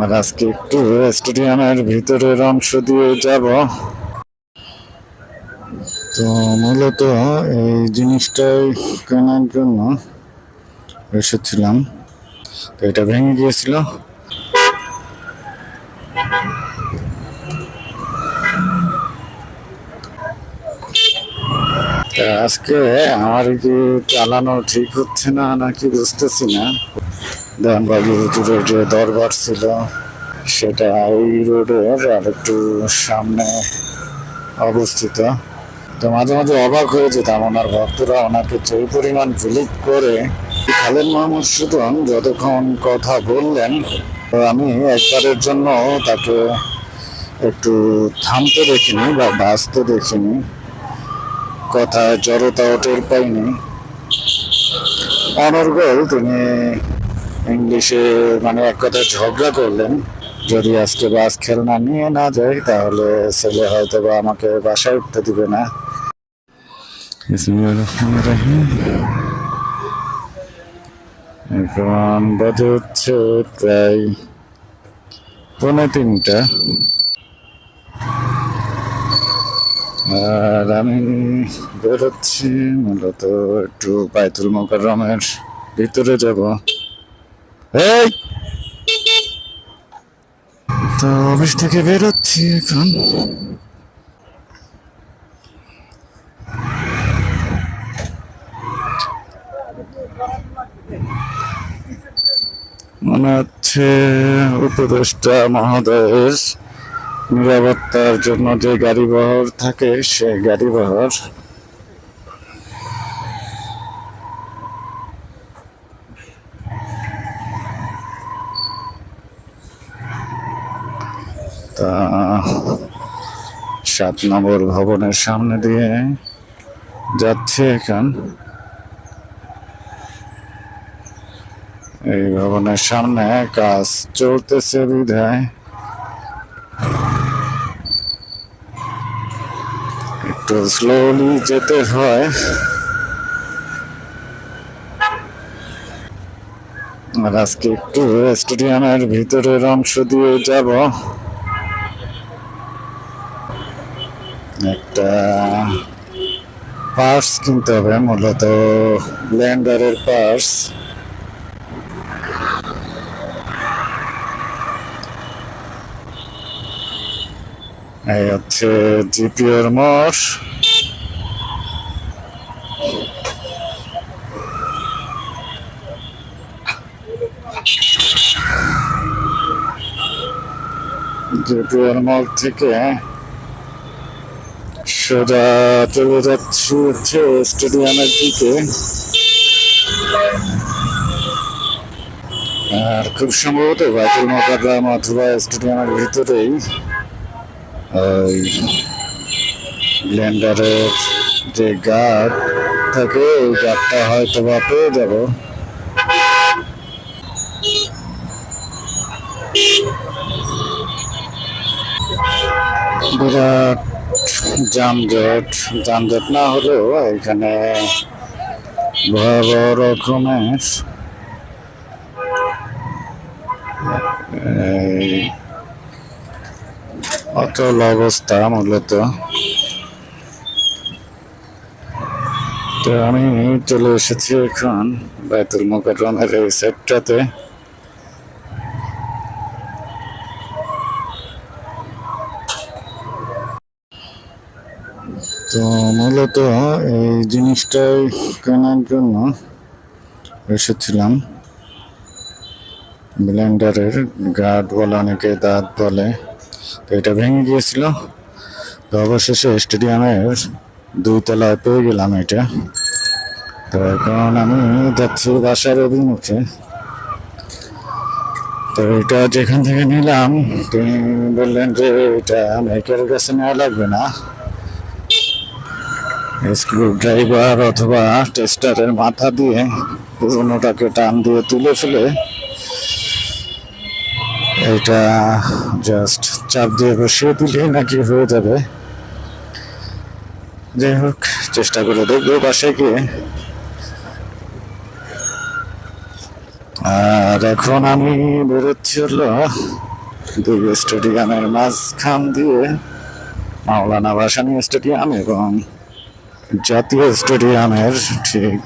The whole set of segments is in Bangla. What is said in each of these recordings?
আর আজকে একটু স্টেডিয়ামের ভিতরের অংশ দিয়ে যাব। তো মূলত এই জিনিসটাই কেনার জন্য এসেছিলাম। তো এটা ভেঙে গিয়েছিল। আজকে আমার কি চালানো ঠিক হচ্ছে না নাকি বুঝতেছি না। হুজুরের যে দরবার ছিল, সেটা এই রোডের আর একটু সামনে অবস্থিত। তো মাঝে মাঝে অবাক হয়ে যেতাম ওনার ভক্তরা ওনাকে যে পরিমাণ ভিলিট করে। খালেদ মোহাম্মদ সুদন যতক্ষণ কথা বললেন, তো আমি একবারের জন্য তাকে একটু থামতে দেখিনি বা বাঁচতে দেখিনি। কথা জড়তাও টের পাইনি। অনর্গল তিনি ইংলিশে মানে এক কথা ঝগড়া করলেন, যদি আজকে বাস খেলনা নিয়ে না যাই তাহলে ছেলে হয়তো বা আমাকে বাসায় উঠতে দিবে না। এখন বাজে হচ্ছে প্রায় পৌনে তিনটা। আর আমি বেরোচ্ছি, মূলত একটু বাইতুল মোকাররমের ভিতরে যাব। এই! তো অফিস থেকে বেরোচ্ছি এখন। মনে হচ্ছে উপদেষ্টা মহোদয়ের নিরাপত্তার জন্য যে গাড়ি বহর থাকে, সে গাড়ি বহর তা সাত নম্বর ভবনের সামনে দিয়ে যাচ্ছে এখন। এই ভবনের সামনে কাজ চলতেছে বিধায়। একটু স্লোলি যেতে হয়। আর আজকে একটু স্টেডিয়ামের ভিতরের অংশ দিয়ে যাব। পার্স কিনতে হবে মূলত ব্লেন্ডারের পার্স এই হচ্ছে জিপিওর মোষ। জিপিওর মোড় থেকে সোজা চলে যাচ্ছি হচ্ছে স্টেডিয়ামের দিকে। আর খুব সম্ভবত বাইতুল মোকাররম অথবা স্টেডিয়ামের ভিতরেই ওই ব্লেন্ডারের যে গার্ড থাকে, ওই গার্ডটা হয়তো বা পেয়ে যাব। বিরাট যানজট যানজট না হলেও এখানে ভয়াবহ রকমের অচল অবস্থা মূলত। তো আমি চলে এসেছি এখন বাইতুল মোকাররমের এই সেটটাতে তো মূলত এই জিনিসটাই কেনার জন্য এসেছিলাম। ব্লেন্ডারের গার্ড বলে অনেকে দাঁত বলে। তো এটা ভেঙে গিয়েছিল। তো অবশেষে স্টেডিয়ামের দুই তলায় পেয়ে গেলাম এটা। তো এখন আমি যাচ্ছি বাসার অভিমুখে। তো এটা যেখান থেকে নিলাম, তিনি বললেন যে এটা মেকের কাছে নেওয়া লাগবে না। স্ক্রু ড্রাইভার অথবা টেস্টারের মাথা দিয়ে পুরোনোটাকে টান দিয়ে তুলে ফেলে। এটা জাস্ট চাপ দিয়ে বসিয়ে দিলেই নাকি হয়ে যাবে। যাই হোক, চেষ্টা করে দেখব বাসায় গিয়ে। আর এখন আমি বেরোচ্ছি হলো দুই স্টেডিয়ামের মাঝখান দিয়ে মাওলানা ভাসানী স্টেডিয়াম এবং জাতীয় স্টেডিয়ামের ঠিক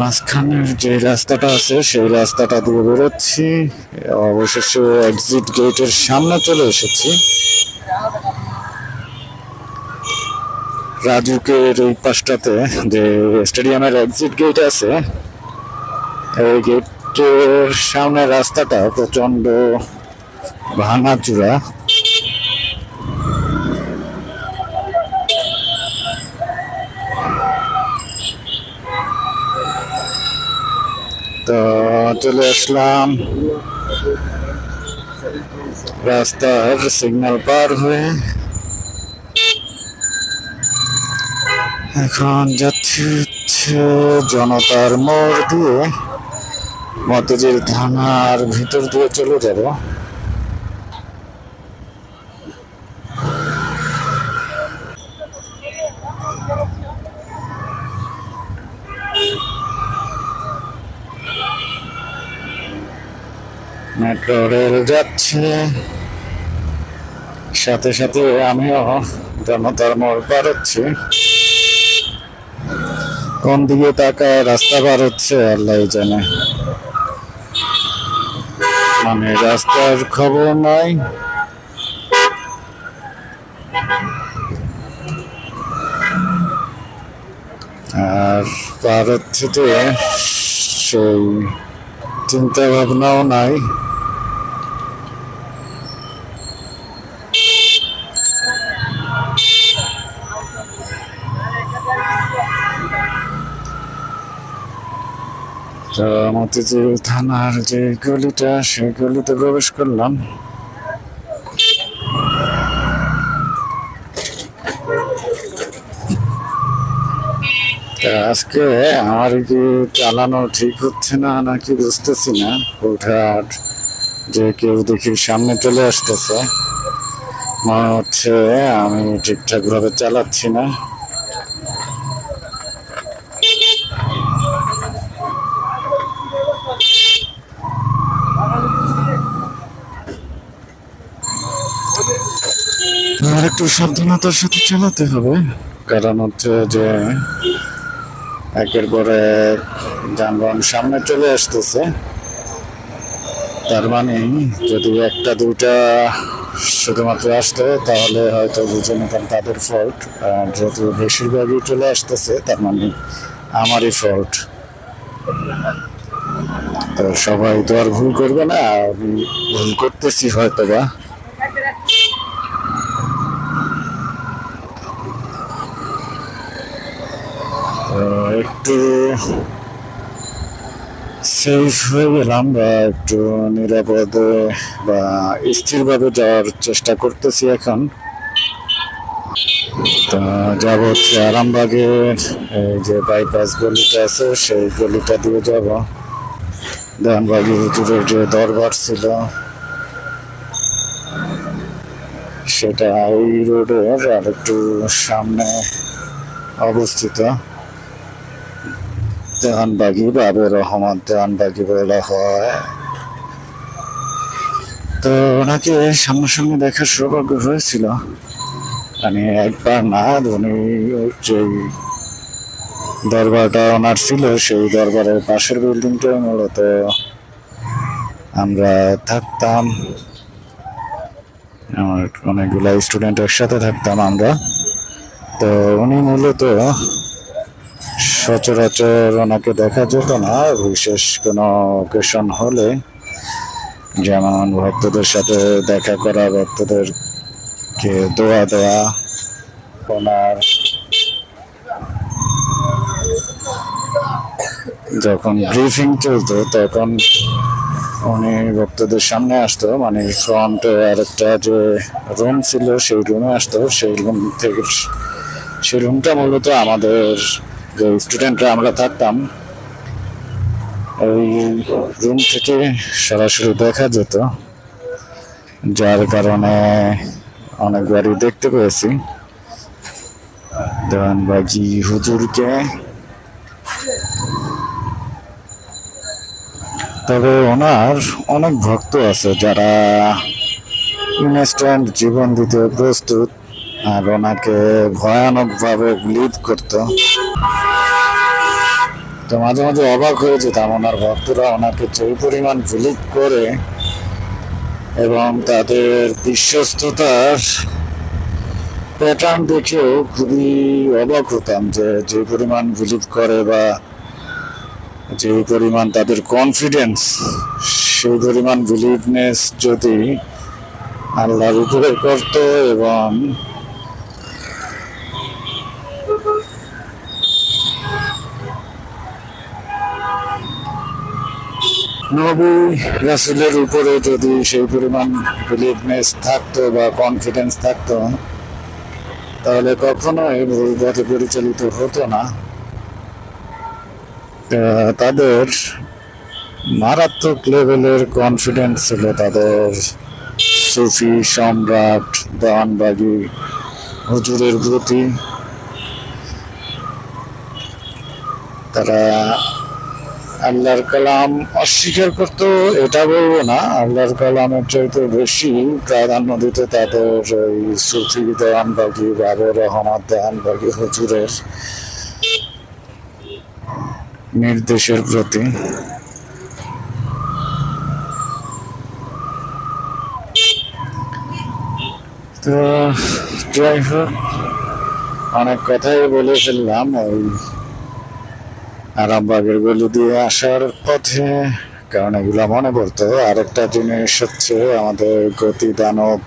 মাঝখানের যে রাস্তাটা আছে, সেই রাস্তাটা দিয়ে বেরোচ্ছি। অবশেষে এক্সিট গেটের সামনে চলে এসেছি। রাজুকের এই পাশটাতে যে স্টেডিয়ামের এক্সিট গেট আছে, এই গেটের সামনে রাস্তাটা প্রচণ্ড ভাঙাচুরা। তো চলে আসলাম। রাস্তার সিগন্যাল পার হয়ে। এখন যাচ্ছি হচ্ছে জনতার মোড় দিয়ে। মতজির থানার ভিতর দিয়ে চলে যাব। মেট্রো রেল যাচ্ছে। সাথে সাথে আমিও জনতার মোড় পার হচ্ছি। কোন দিকে তাকায় রাস্তা পার হচ্ছে আল্লাহ জানে। মানে রাস্তার খবর নাই। আর পার হচ্ছে তো সেই চিন্তা ভাবনাও নাই। মতিঝিল থানার যে গলিটা সেই গলিতে প্রবেশ করলাম। আজকে আমার কি চালানো ঠিক হচ্ছে না, নাকি বুঝতেছি না। ওঠার যে কেউ দেখি সামনে চলে আসতেছে। মনে হচ্ছে আমি ঠিকঠাক ভাবে চালাচ্ছি না। আর একটু সাবধানতার সাথে চালাতে হবে। কারণ হচ্ছে যে, একের পরে যানবাহন সামনে চলে আসতেছে। তার মানে যদি একটা দুটা শুধুমাত্র আসতো, তাহলে হয়তো বুঝে নিতাম তাদের ফল্ট আর যেহেতু বেশিরভাগই চলে আসতেছে, তার মানে আমারই ফল্ট তো সবাই তো আর ভুল করবে না ভুল করতেছি হয়তো বা তো একটু সেফ হয়ে গেলাম বা একটু নিরাপদে বা স্থিরভাবে যাওয়ার চেষ্টা করতেছি এখন। তো যাব হচ্ছে আরামবাগের এই যে বাইপাস গলিটা আছে, সেই গলিটা দিয়ে যাব। দেওয়ানবাগি হুজুরের যে দরবার ছিল, সেটা এই রোডের আর একটু সামনে অবস্থিত। দেওয়ানবাগি বাবে রহমান দেওয়ানবাগি বলা হয়। তো ওনাকে সামনাসামনি দেখার সৌভাগ্য হয়েছিল। মানে একবার না উনি যে দরবারটা ওনার ছিল, সেই দরবারের পাশের বিল্ডিংটা মূলত আমরা থাকতাম। আমার অনেকগুলা স্টুডেন্ট একসাথে থাকতাম আমরা। তো উনি মূলত সচরাচর ওনাকে দেখা যেত না, বিশেষ কোনো অকেশন হলে। যেমন ভক্তদের সাথে দেখা করা, ভক্তদেরকে দোয়া দেওয়া, ওনার যখন ব্রিফিং চলতো, তখন উনি ভক্তদের সামনে আসতো মানে ফ্রন্টে আরেকটা যে রুম ছিল, সেই রুমে আসতো। সেই রুম থেকে, সেই রুমটা মূলত আমাদের যে স্টুডেন্টরা আমরা থাকতাম, ওই রুম থেকে সরাসরি দেখা যেত। যার কারণে অনেক অনেকবারই দেখতে পেয়েছি। দেওয়ানবাজি হুজুরকে। তবে ওনার অনেক ভক্ত আছে যারা ইনস্ট্যান্ট জীবন দিতে প্রস্তুত, আর ওনাকে ভয়ানকভাবে লিড করত। তো মাঝে মাঝে অবাক হয়ে যেতাম ওনার ভক্তরা ওনাকে যে পরিমাণ বিলিভ করে এবং তাদের বিশ্বস্ততার প্যাটার্ন দেখেও খুবই অবাক হতাম যে যে পরিমাণ বিলিভ করে বা যে পরিমাণ তাদের কনফিডেন্স সেই পরিমাণ বিলিভনেস যদি আল্লাহর উপরে করতো এবং নবী রাসুলের উপরে যদি সেই পরিমাণ বিলিভনেস থাকতো বা কনফিডেন্স থাকতো, তাহলে কখনোই ভুল পথে পরিচালিত হতো না। তাদের মারাত্মক লেভেলের কনফিডেন্স ছিল তাদের সুফি সম্রাট দেওয়ানবাগি হুজুরের প্রতি। তারা আল্লাহর কালাম অস্বীকার করতো, এটা বলব না। আল্লাহর কালামের চাইতে বেশি প্রাধান্য দিত তাদের ওই সুফি দেওয়ানবাগি বাবর রহমত দেওয়ানবাগি হুজুরের নির্দেশের প্রতি। তো, যাই হোক, অনেক কথাই বলে ফেললাম। ওই আরামবাগের গলি দিয়ে আসার পথে, কারণ এগুলো মনে পড়তো। আরেকটা জিনিস হচ্ছে আমাদের গতি দানব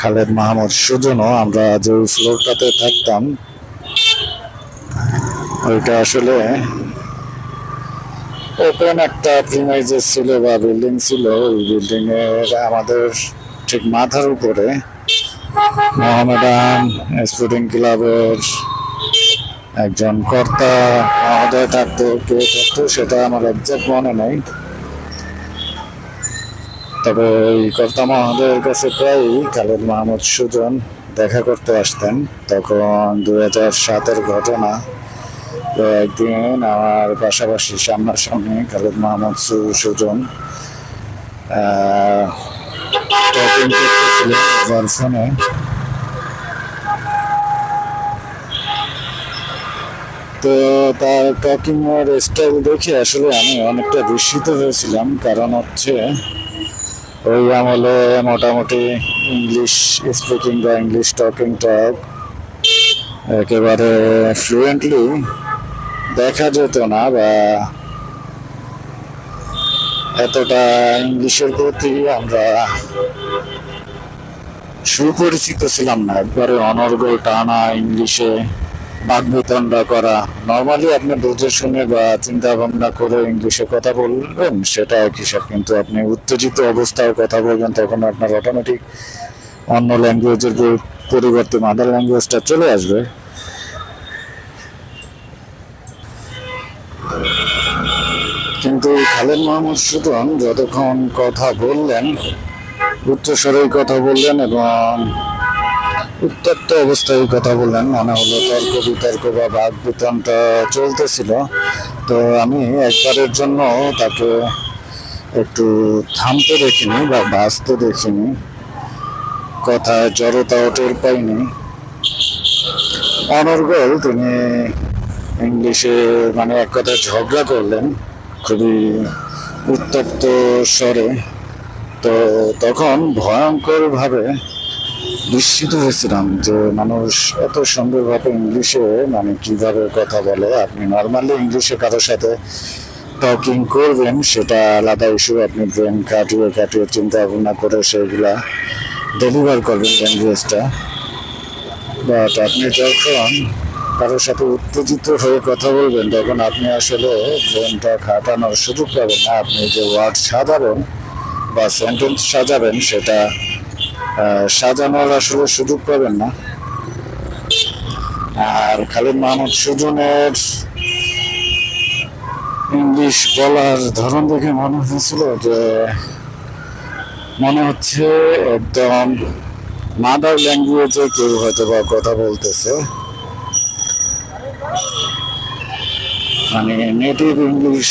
খালেদ মাহমুদ সুজনও আমরা যে ফ্লোরটাতে থাকতাম, ওইটা আসলে ওপেন একটা প্রিমাইজেস ছিল বা বিল্ডিং ছিল। ওই বিল্ডিং এর আমাদের ঠিক মাথার উপরে মোহামেডান স্পোর্টিং ক্লাবের একজন কর্তা মহোদয় থাকতো কে থাকতো সেটা আমার একজ্যাক্ট মনে নেই। তবে এই কর্তা মহোদয়ের কাছে প্রায়ই খালেদ মাহমুদ সুজন দেখা করতে আসতেন। তখন দু হাজার সাতের ঘটনা একদিন আমার পাশাপাশি সামনাসামনি খালেদ মাহমুদ সুজন করতেছিলেন ফোনে। তো তার টকিং এর স্টাইল দেখে আসলে আমি অনেকটা দূষিত হয়েছিলাম। কারণ হচ্ছে ওই আমলে মোটামুটি ইংলিশ স্পিকিং বা ইংলিশ টকিং টকিংটা একেবারে ফ্লুয়েন্টলি দেখা যেত না বা এতটা ইংলিশের প্রতি আমরা সুপরিচিত ছিলাম না। একবারে অনর্গল টানা ইংলিশে বাগবিতণ্ডা করা। নর্মালি আপনি বুঝে শুনে বা চিন্তা ভাবনা করে ইংলিশে কথা বলবেন সেটা এক হিসাব কিন্তু আপনি উত্তেজিত অবস্থায় কথা বলবেন, তখন আপনার অটোমেটিক অন্য ল্যাঙ্গুয়েজের পরিবর্তে মাদার ল্যাঙ্গুয়েজটা চলে আসবে। কিন্তু খালেদ মাহমুদ সুতন যতক্ষণ কথা বললেন, উচ্চস্বরেই কথা বললেন এবং উত্তপ্ত অবস্থায় কথা বললেন। মনে হলো তর্ক বিতর্ক বা বাদ বিতনটা চলতেছিল। তো আমি একবারের জন্য তাকে একটু থামতে দেখিনি বা বাঁচতে দেখিনি। কথায় জড়তাও টের পাইনি। অনর্গল তিনি ইংলিশে মানে এক কথায় ঝগড়া করলেন। খুবই উত্তপ্ত স্বরে। তো তখন ভয়ঙ্কর ভাবে বিস্মিত হয়েছিলাম যে মানুষ এত সুন্দরভাবে ইংলিশে মানে কীভাবে কথা বলে, আপনি নর্মালি ইংলিশে কারোর সাথে টকিং করবেন, সেটা আলাদা ইস্যু আপনি ব্রেন কাটিয়ে কাটিয়ে চিন্তা ভাবনা করে সেগুলা ডেলিভার করবেন ল্যাঙ্গুয়েজটা বাট আপনি যখন কারোর সাথে উত্তেজিত হয়ে কথা বলবেন, তখন আপনি আসলে ব্রেনটা খাটানোর সুযোগ পাবেন না। আপনি যে ওয়ার্ড সাজাবেন বা সেন্টেন্স সাজাবেন, সেটা সাজানোর আসলে সুযোগ পাবেন না। আর খালিদ মাহমুদ সুজনের ইংলিশ বলার ধরন দেখে মনে হয়েছিল যে, মনে হচ্ছে একদম মাদার ল্যাঙ্গুয়েজে কেউ হয়তো বা কথা বলতেছে। মানে নেটিভ ইংলিশ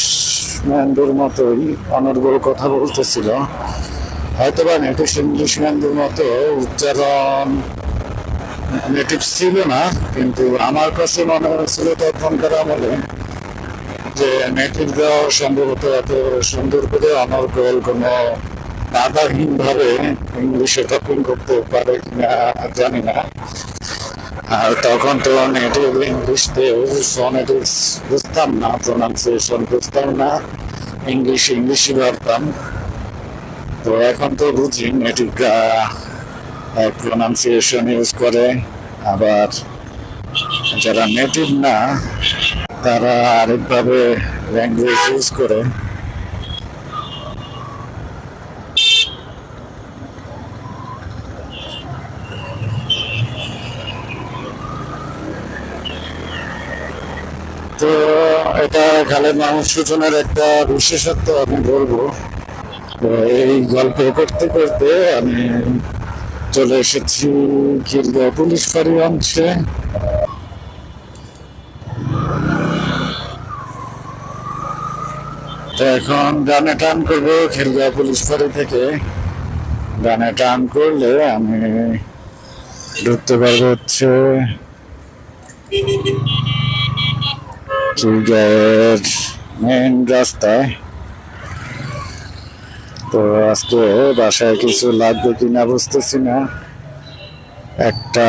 ম্যানদের মতোই অনর্গল কথা বলতেছিল। হয়তো বা নেটিভ ইংলিশ ম্যানদের মতো উচ্চারণ নেটিভ ছিল না, কিন্তু আমার কাছে মনে হয়েছিল তখনকার আমলে যে নেটিভরাও সম্ভবত এত সুন্দর করে আমার অনর্গল কোনো বাধাহীন ভাবে ইংলিশে টপিং করতে পারে কিনা জানি না। আর তখন তো নেটিভ ইংলিশতেও ফোনেটিক্স বুঝতাম না প্রোনাউন্সিয়েশন বুঝতাম না ইংলিশ ইংলিশই ভাবতাম। তো এখন তো বুঝি নেটিভরা প্রোনাউন্সিয়েশন ইউজ করে। আবার যারা নেটিভ না, তারা আরেকভাবে ল্যাঙ্গুয়েজ ইউজ করে। তো এটা খালেদ মাহমুদ সুজনের একটা বিশেষত্ব আমি বলব। তো এই গল্প করতে করতে আমি চলে এসেছি খিলগাঁও পুলিশ ফাঁড়ি অংশে তো এখন ডানে টান করব খিলগাঁও পুলিশ ফাঁড়ি থেকে। ডানে টান করলে আমি ঢুকতে পারব হচ্ছে খিলগাঁওয়ের মেন রাস্তায় তো আজকে বাসায় কিছু লাগবে কিনা বুঝতেছি না। একটা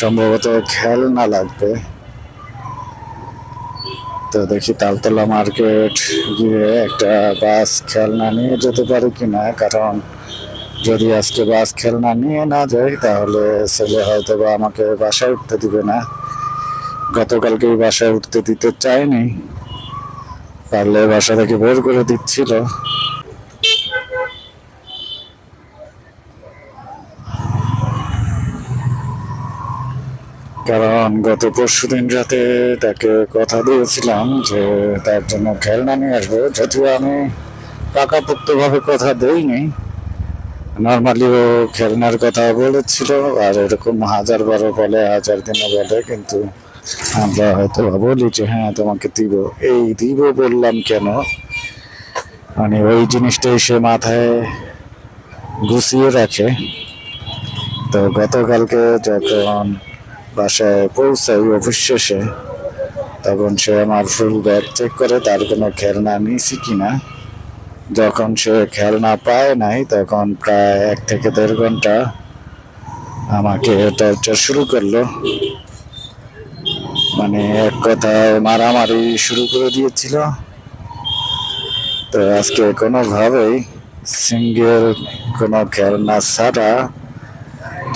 সম্ভবত খেলনা লাগবে। তো দেখি তালতলা মার্কেট গিয়ে একটা বাস খেলনা নিয়ে যেতে পারি কিনা, কারণ যদি আজকে বাস খেলনা নিয়ে না যাই, তাহলে ছেলে হয়তো বা আমাকে বাসায় উঠতে দিবে না। গতকালকে বাসায় উঠতে দিতে চায়নি। পারলে বাসা থেকে বের করে দিচ্ছিল। কারণ গত পরশু দিন রাতে তাকে কথা দিয়েছিলাম যে তার জন্য খেলনা নিয়ে আসব। যদিও আমি পাকাপোক্তভাবে কথা দেইনি নর্মালি ও খেলনার কথা বলেছিল আর এরকম হাজার বারো বলে, হাজার দিনও বলে, কিন্তু আমরা হয়তো বলি যে হ্যাঁ তোমাকে দিব। এই দিব বললাম কেন? মানে ওই জিনিসটাই সে মাথায় গুছিয়ে রাখে। তো গতকালকে যখন বাসায় পৌঁছাই অফিস শেষে তখন সে আমার ফুল ব্যাগ চেক করে, তার কোনো খেলনা নিয়েছি কিনা। যখন সে খেলনা পায় নাই, তখন প্রায় এক থেকে দেড় ঘণ্টা আমাকে টর্চার শুরু করল। মানে এক কথায় মারামারি শুরু করে দিয়েছিল। তো আজকে কোনোভাবেই সিঙ্গেল কোনো খেলনা ছাড়া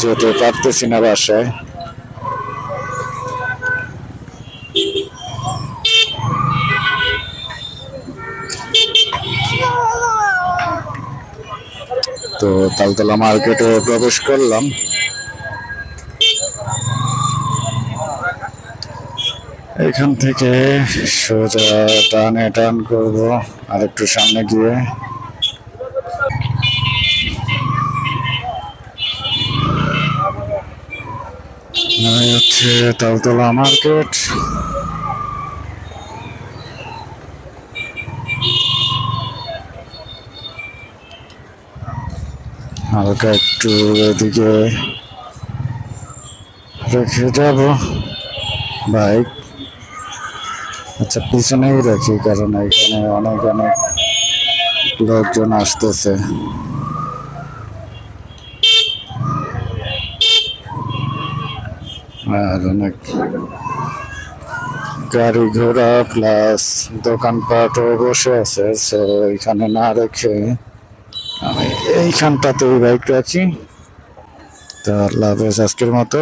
যেতে পারতেছি না বাসায়। তো তালতলা মার্কেটে প্রবেশ করলাম। এখান থেকে সোজা টানে টান করব, আর একটু সামনে গিয়ে। হচ্ছে তালতলা মার্কেট। হালকা একটু এদিকে রেখে যাব। বাইক। আচ্ছা পিছনেই রাখি, কারণ এখানে অনেক অনেক লোকজন আসতেছে। আর অনেক গাড়ি ঘোড়া, প্লাস দোকানপাটও বসে আছে সো এখানে না রেখে আমি ওই বাইক আছি। তো আল্লাহ হাফেজ আজকের মতো।